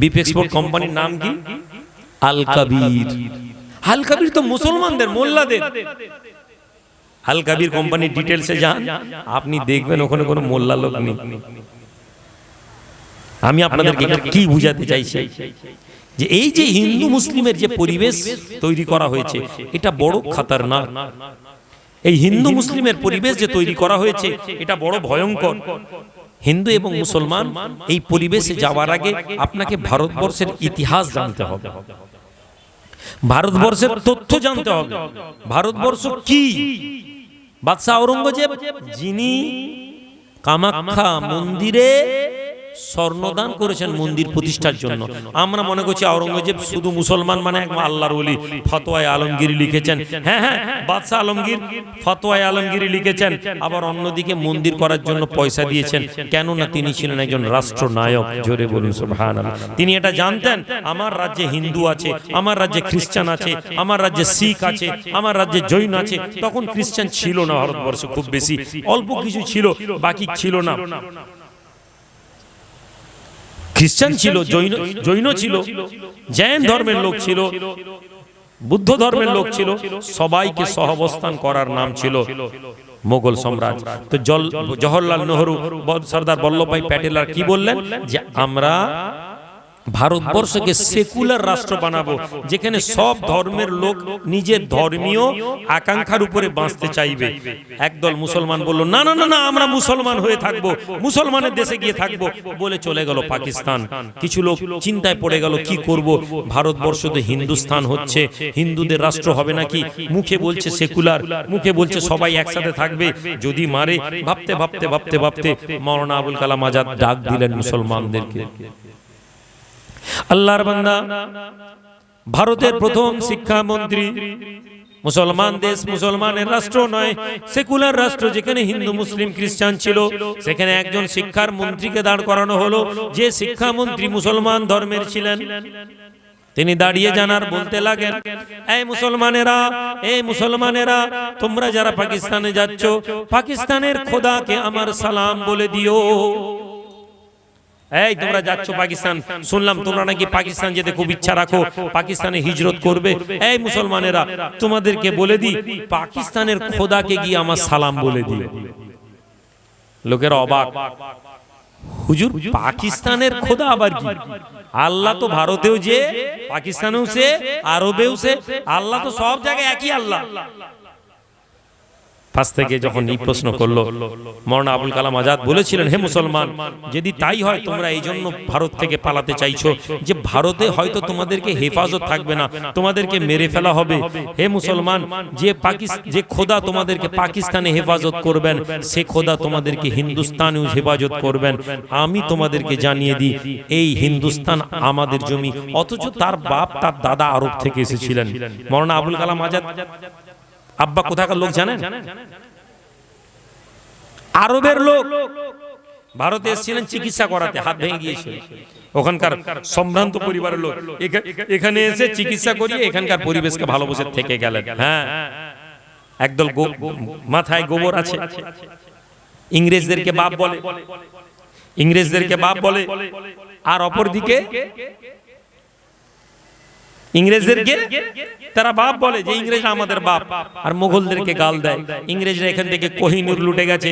Beep export কোম্পানির নাম কি? আল কাবির। আল কাবির তো মুসলমানদের মোল্লাদের। আল কাবির কোম্পানির ডিটেলসে যান। আপনি দেখবেন ওখানে কোনো মোল্লা লোক নেই। আমি আপনাদেরকে কি বুঝাতে চাইছি? যে এই যে হিন্দু মুসলিমের যে পরিবেশ তৈরি করা হয়েছে এটা বড় খাতারনাক। এই হিন্দু মুসলিমের পরিবেশ যে তৈরি করা হয়েছে এটা বড় ভয়ঙ্কর। হিন্দু এবং মুসলমান এই পরিবেশে যাওয়ার আগে আপনাকে ভারতবর্ষের ইতিহাস জানতে হবে। ভারতবর্ষের তথ্য জানতে হবে। ভারতবর্ষ কি? বাদশাহ ঔরঙ্গজেব যিনি কামাখ্যা মন্দিরে স্বর্ণদান করেছেন মন্দির প্রতিষ্ঠার জন্য। আমরা মনে করছি আওরঙ্গজেব শুধু মুসলমান মানে এক আল্লাহর ওলি। ফতোয়ায় আলমগিরি লিখেছেন। হ্যাঁ হ্যাঁ বাদশাহ আলমগীর ফতোয়ায় আলমগিরি লিখেছেন। আবার অন্যদিকে মন্দির করার জন্য পয়সা দিয়েছেন। কেননা তিনি ছিলেন একজন রাষ্ট্রনায়ক। জোরে বলুন সুবহানাল্লাহ। তিনি এটা জানতেন। আমার রাজ্যে হিন্দু আছে আমার রাজ্যে খ্রিস্টান আছে আমার রাজ্যে শিখ আছে আমার রাজ্যে জৈন আছে। তখন খ্রিস্টান ছিল না ভারতবর্ষে খুব বেশি। অল্প কিছু ছিল বাকি ছিল না। খ্রিস্টান ছিল জৈন জৈন ছিল জৈন ধর্মের লোক ছিল বুদ্ধ ধর্মের লোক ছিল সবাইকে সহবস্থান করার নাম ছিল মোগল সম্রাট। তো জল জওহরলাল নেহরু সর্দার বল্লভভাই প্যাটেল আর কি বললেন? যে আমরা ভারতবর্ষকে সেকুলার রাষ্ট্র বানাবো, যেখানে সব ধর্মের লোক নিজের ধর্মীয় আকাঙ্ক্ষার উপরে বাঁচতে চাইবে। একদল মুসলমান বলল, না না না না, আমরা মুসলমান হয়ে থাকব, মুসলমানের দেশে গিয়ে থাকব। বলে চলে গেল পাকিস্তান। কিছু লোক চিন্তায় পড়ে গেল, কি করব? ভারতবর্ষ তো হিন্দুস্তান হচ্ছে, হিন্দুদের রাষ্ট্র হবে নাকি? মুখে বলছে সেকুলার মুখে বলছে সবাই একসাথে থাকবে, যদি মারে, ভাবতে ভাবতে ভাবতে ভাবতে মৌলানা আবুল কালাম আজাদ ডাক দিলেন মুসলমানদেরকে। আল্লাহর বান্দা ভারতের প্রথম শিক্ষামন্ত্রী মুসলমান দেশ মুসলমানের রাষ্ট্র নয় সেকুলার রাষ্ট্র যেখানে হিন্দু মুসলিম খ্রিস্টান ছিল সেখানে একজন শিক্ষার মন্ত্রীকে দাঁড় করানো হলো যে শিক্ষামন্ত্রী মুসলমান ধর্মের ছিলেন। তিনি দাঁড়িয়ে জানার বলতে লাগেন এই মুসলমানেরা এই মুসলমানেরা তোমরা যারা পাকিস্তানে যাচ্ছ পাকিস্তানের খোদাকে আমার সালাম বলে দিও। এই তোমরা যাচ্ছ পাকিস্তান। শুনলাম তোমরা নাকি পাকিস্তান যেতে খুব ইচ্ছা রাখো পাকিস্তানে হিজরত করবে। এই মুসলমানেরা তোমাদেরকে বলে দি পাকিস্তানের খোদাকে গিয়ে আমার সালাম বলে দি লোকের অবাক। হুজুর পাকিস্তানের খোদা আবার কি? আল্লাহ তো ভারতেও যে পাকিস্তানেও সে আরবেও সে আল্লাহ তো সব জায়গায় একই আল্লাহ। পাশ থেকে যখন এই প্রশ্ন করল মরনা আবুল কালাম আজাদ বলেছিলেন হে মুসলমান যদি তাই হয় তোমরা এই জন্য ভারত থেকে পালাতে চাইছো যে ভারতে হয়তো তোমাদেরকে হেফাজত থাকবে না তোমাদেরকে মেরে ফেলা হবে। হে মুসলমান যে পাকিস্তান যে খোদা তোমাদেরকে পাকিস্তানে হেফাজত করবেন সে খোদা তোমাদেরকে হিন্দুস্তানেও হেফাজত করবেন। আমি তোমাদেরকে জানিয়ে দিই এই হিন্দুস্তান আমাদের জমি। অথচ তার বাপ তার দাদা আরব থেকে এসেছিলেন মরনা আবুল কালাম আজাদ আব্বা কোথাকার লোক জানেন? আরবের লোক। ভারতে এসেছিলেন চিকিৎসা করাতে হাত ভেঙে গিয়েছিল। ওখানকার সম্ভ্রান্ত পরিবারের লোক। এখানে এসে চিকিৎসা করিয়ে এখানকার পরিবেশকে ভালোবেসে থেকে গেলেন। হ্যাঁ। একদল গো- মাথায় গোবর আছে। ইংরেজদেরকে বাপ বলে। ইংরেজদেরকে বাপ বলে। আর অপরদিকে ইংরেজদেরকে তারা বাপ বলে যে ইংরেজরা আমাদের বাপ। আর মুঘলদেরকে গাল দেয়। ইংরেজরা এখান থেকে কোহিনুর লুটে গেছে।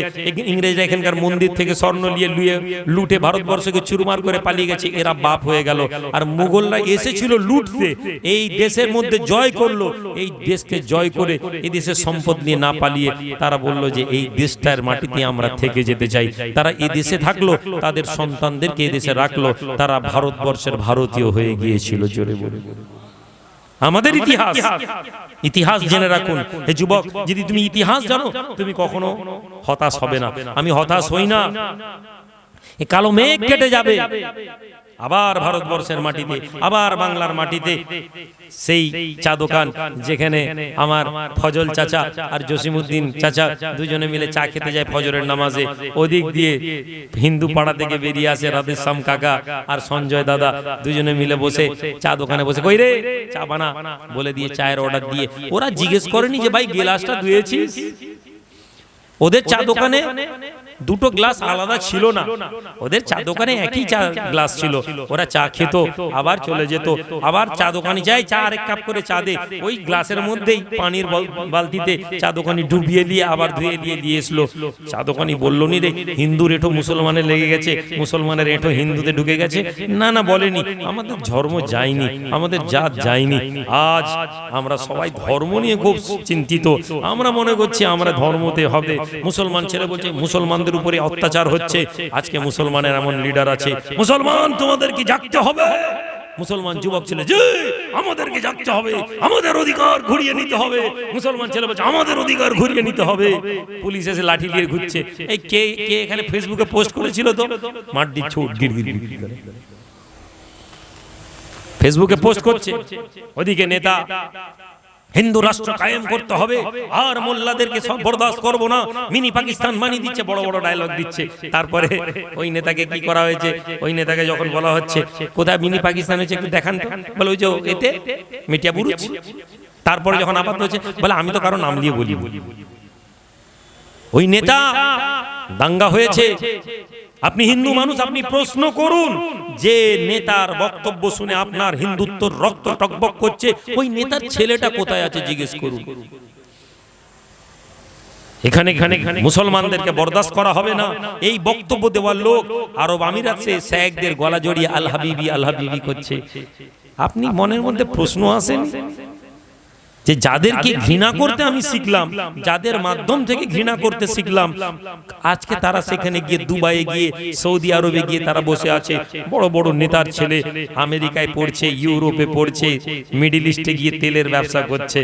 ইংরেজরা এখানকার মন্দির থেকে স্বর্ণ নিয়ে লুয়ে লুটে ভারতবর্ষকে চুরমার করে পালিয়ে গেছে। এরা বাপ হয়ে গেল। আর মুঘলরা এসেছিল লুটতে। এই দেশের মধ্যে জয় করল। এই দেশকে জয় করে এই দেশের সম্পদ নিয়ে না পালিয়ে তারা বলল যে এই দেশটার মাটিতে আমরা থেকে যেতে চাই। তারা এই দেশে থাকল তাদের সন্তানদেরকে এই দেশে রাখল তারা ভারতবর্ষের ভারতীয় হয়ে গিয়েছিল জোরে বলে আমাদের ইতিহাস। ইতিহাস। জেনে রাখুন। হে যুবক যদি তুমি ইতিহাস জানো তুমি কখনো হতাশ হবে না। আমি হতাশ হই না। এ কালো মেঘ কেটে যাবে। আবার ভারতবর্ষের মাটিতে, আবার বাংলার মাটিতে। সেই চা দোকান যেখানে আমার ফজল চাচা আর জসিমউদ্দিন চাচা দুজনে মিলে চা খেতে যায় ফজরের নামাজে। ওদিক দিয়ে হিন্দু পাড়া থেকে বেরিয়ে আসে রাধেশ্যাম কাকা আর সঞ্জয় দাদা দুজনে মিলে বসে চা দোকানে বসে, কই রে, চা বানা। বলে দিয়ে চায়ের অর্ডার দিয়ে। ওরা জিজ্ঞেস করেনি যে, ভাই, গেলাসটা ধুয়েছিস? ওদের চা দোকানে দুটো গ্লাস আলাদা ছিল না। ওদের চা দোকানে একই চা গ্লাস ছিল। ওরা চা খেত আবার চলে যেত আবার চা দোকানে যাই চা আরেক কাপ করে চা দে ওই গ্লাসের মধ্যেই পানির বালতিতে চা দোকানি ডুবিয়ে দিয়ে আবার ধুয়ে দিয়ে দিয়ে এসলো। চা দোকানি বলল নি রে হিন্দুর এঠো মুসলমানের লেগে গেছে। মুসলমানের এঠো হিন্দুতে ঢুকে গেছে? না না বলেনি। আমাদের ধর্ম যায়নি। আমাদের জাত যায়নি। আজ আমরা সবাই ধর্ম নিয়ে খুব চিন্তিত। আমরা মনে করছি আমরা ধর্মতে হবে। মুসলমান ছেলে বলছে মুসলমানদের উপরে অত্যাচার হচ্ছে। আজকে মুসলমানের এমন লিডার আছে। মুসলমান, তোমাদেরকে জাগতে হবে। মুসলমান যুবক ছেলে যে আমাদেরকে জাগতে হবে। আমাদের অধিকার ঘুরিয়ে নিতে হবে। মুসলমান ছেলে বলছে, আমাদের অধিকার ঘুরিয়ে নিতে হবে। পুলিশ এসে লাঠি নিয়ে ঘুরছে। এই কে কে এখানে ফেসবুকে পোস্ট করেছিল তো? মাঠ দিচ্ছে ফেসবুকে পোস্ট করছে। ওদিকে নেতা হিন্দু রাষ্ট্র কায়েম করতে হবে। আর মোল্লাদেরকে সব বরদাস্ত করব না। মিনি পাকিস্তান মানি দিচ্ছে, বড় বড় ডায়লগ দিচ্ছে। তারপরে ওই নেতাকে কি করা হয়েছে? ওই নেতাকে যখন বলা হচ্ছে, কোথায় মিনি পাকিস্তান হচ্ছে একটু দেখান বলে ওই যে এতে মিটিয়া বুরুজ। তারপরে যখন আপাতত হচ্ছে বলে আমি তো কারও নাম দিয়ে বলি। ওই নেতা দাঙ্গা হয়েছে। আপনি হিন্দু মানুষ আপনি প্রশ্ন করুন। যে নেতার বক্তব্য শুনে আপনার হিন্দুত্বর রক্ত টকবক করছে ওই নেতার ছেলেটা কোথায় আছে জিজ্ঞেস করুন। এখানে এখানে মুসলমানদেরকে বরদাস্ত করা হবে না। এই বক্তব্য দেওয়ার লোক আরব আমিরাতে শেখদের গলা জড়িয়ে আল হাবিবি আল হাবিবি করছে। আপনি মনের মধ্যে প্রশ্ন আসেন? যে যাদেরকে ঘৃণা করতে আমি শিখলাম যাদের মাধ্যম থেকে ঘৃণা করতে শিখলাম। আজকে তারা সেখানে গিয়ে দুবাইয়ে গিয়ে সৌদি আরবে গিয়ে তারা বসে আছে। বড় বড় নেতার ছেলে আমেরিকায় পড়ছে ইউরোপে পড়ছে মিডিল ইস্টে গিয়ে তেলের ব্যবসা করছে।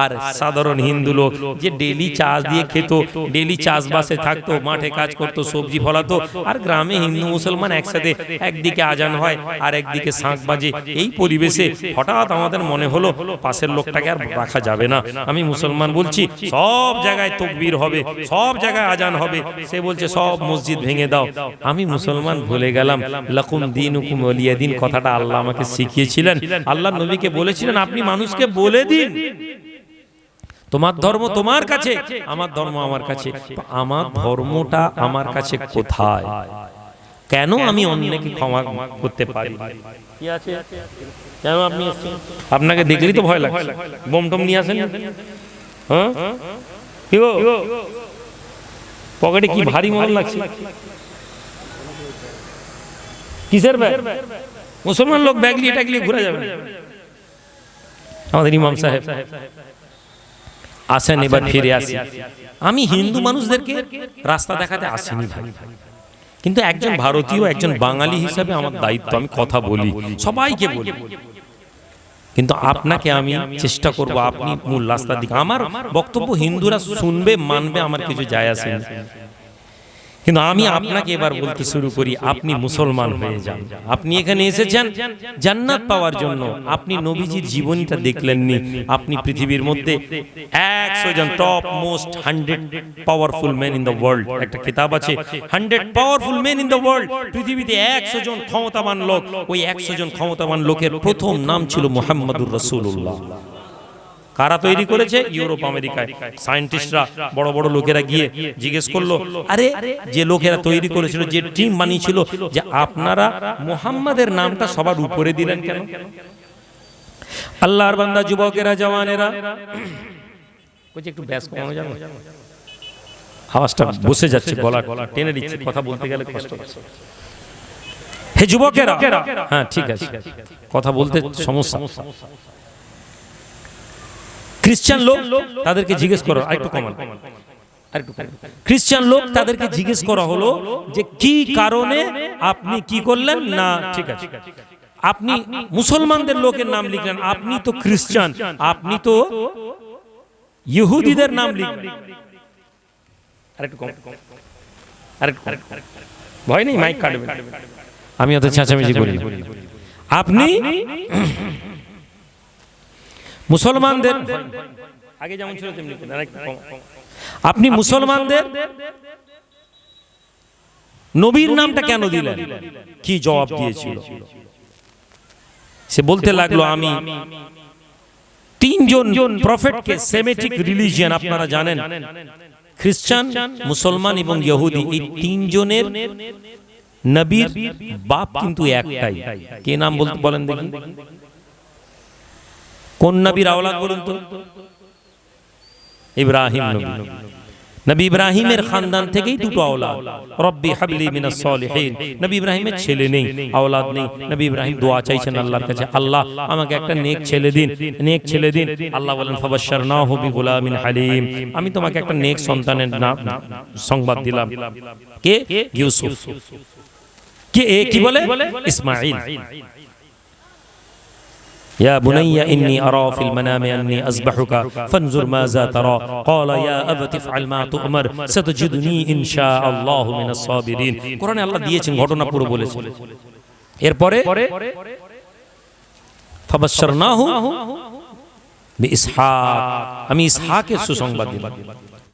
আর সাধারণ হিন্দু লোক যে ডেলি চাষ দিয়ে খেত ডেলি চাষবাসে থাকতো মাঠে কাজ করতো সবজি ফলাতো। আর গ্রামে হিন্দু মুসলমান একসাথে একদিকে আজান হয় আর একদিকে শাঁখ বাজে এই পরিবেশে হঠাৎ আমাদের মনে হলো পাশের লোকটাকে আর রাখা যাবে না। আমি মুসলমান বলছি, সব জায়গায় তকবীর হবে, সব জায়গায় আজান হবে। সে বলছে, সব মসজিদ ভেঙে দাও। আমি মুসলমান ভুলে গেলাম। লাকুম দিন হুকুম ওলিয়া দিন, কথাটা আল্লাহ আমাকে শিখিয়েছিলেন। আল্লাহ নবীকে বলেছিলেন, আপনি মানুষকে বলে দিন। তোমার ধর্ম তোমার কাছে, আমার ধর্ম আমার কাছে। আমার ধর্মটা আমার কাছে কোথায়? কেন আমি অন্যকে ক্ষমা করতে পারি? কি আছে? কেন আপনি আপনাকে দেখলেই তো ভয় লাগছে। বোম টম নিয়ে আসেন হ্যাঁ? কি গো? পকেটে কি ভারী মন লাগছে? কিসের ব্যাগ? মুসলমান লোক ব্যাগ নিয়ে টাগলিয়ে ঘুরে যাবে আমাদের ইমাম সাহেব। আসেন এবার ফিরে আসি। আমি হিন্দু মানুষদেরকে রাস্তা দেখাতে আসিনি ভাই। কিন্তু একজন ভারতীয় একজন বাঙালি হিসাবে আমার দায়িত্ব আমি কথা বলি সবাইকে বলি। কিন্তু আপনাকে আমি চেষ্টা করব আপনি মূল রাস্তার দিকে। আমার বক্তব্য হিন্দুরা শুনবে মানবে আমার কিছু যায় আসে না। কিন্তু আমি আপনাকে এবার বলতে শুরু করি আপনি মুসলমান হয়ে যান। আপনি এখানে এসেছেন জান্নাত পাওয়ার জন্য। আপনি নবীজির জীবনীটা দেখলেননি আপনি পৃথিবীর মধ্যে একশো জন top most hundred powerful man in the world একটা কিতাব আছে hundred powerful man in the world পৃথিবীতে একশো জন ক্ষমতাবান লোক। ওই একশো জন ক্ষমতাবান লোকের প্রথম নাম ছিল মোহাম্মদুর রসুল্লাহ কারা তৈরি করেছে? ইউরোপ আমেরিকায়। সায়েন্টিস্টরা বড় বড় লোকেরা গিয়ে জিজ্ঞেস করল আরে যে লোকেরা তৈরি করেছিল যে টিম বানিয়েছিল যে আপনারা মোহাম্মদের নামটা সবার উপরে দিলেন কেন? আল্লাহর বান্দা যুবকেরা জওয়ানেরা। বলছি একটু ব্যাস কমানো যাবে? আওয়াজটা বসে যাচ্ছে গলা টেনে দিচ্ছে কথা বলতে গেলে কষ্ট হচ্ছে হে যুবকেরা! হ্যাঁ ঠিক আছে। কথা বলতে সমস্যা। খ্রিস্টান লোক তাদেরকে জিজ্ঞেস করো আরেকটু কমান। খ্রিস্টান লোক তাদেরকে জিজ্ঞেস করা হলো যে কি কারণে আপনি কি করলেন? না ঠিক আছে। আপনি মুসলমানদের লোকের নাম লিখলেন আপনি তো খ্রিস্টান আপনি তো ইহুদিদের নাম লিখলেন। ভয় নেই মাইক কাটবে আমি অত চেঁচামেচি করি আপনি মুসলমানদের আগে যেমন ছিল তেমনি। আপনি মুসলমানদের নবীর নামটা কেন দিলেন? কি জবাব দিয়েছিল? সে বলতে লাগল আমি তিনজন প্রফেটকে সেমেটিক রিলিজিয়ান আপনারা জানেন খ্রিস্টান মুসলমান এবং ইহুদি এই তিনজনের নবীর বাপ কিন্তু একটাই। কে নাম বলতে বলেন দেখি? কোন নবীর আওলাদ বলুন তো? ইব্রাহিম নবী। ইব্রাহিমের খানদান থেকেই দুটো আওলাদ। রব্বি হাবলি মিনাস সলিহিন। নবী ইব্রাহিমের ছেলে নেই, আওলাদ নেই। নবী ইব্রাহিম দোয়া চাইছেন আল্লাহর কাছে, আল্লাহ, আমাকে একটা নেক ছেলে দিন, নেক ছেলে দিন। আল্লাহ বলেন, ফাবাশশারনাহু বিগুলামিন হালিম। আমি তোমাকে একটা নেক সন্তানের নাম, সংবাদ দিলাম। কে? ইউসুফ। কে? কি বলে? ইসমাঈল। يا بني إني أرى في المنام أني أذبحك فانظر ماذا ترى قال يا أبت افعل ما تؤمر ستجدني إن شاء الله من الصابرين কোরআনে আল্লাহ দিয়েছেন ঘটনা পুরো বলেছেন এরপরে ফাবাশশারনাহু বিইসহাক আমি ইসহাকের সুসংবাদ দিলাম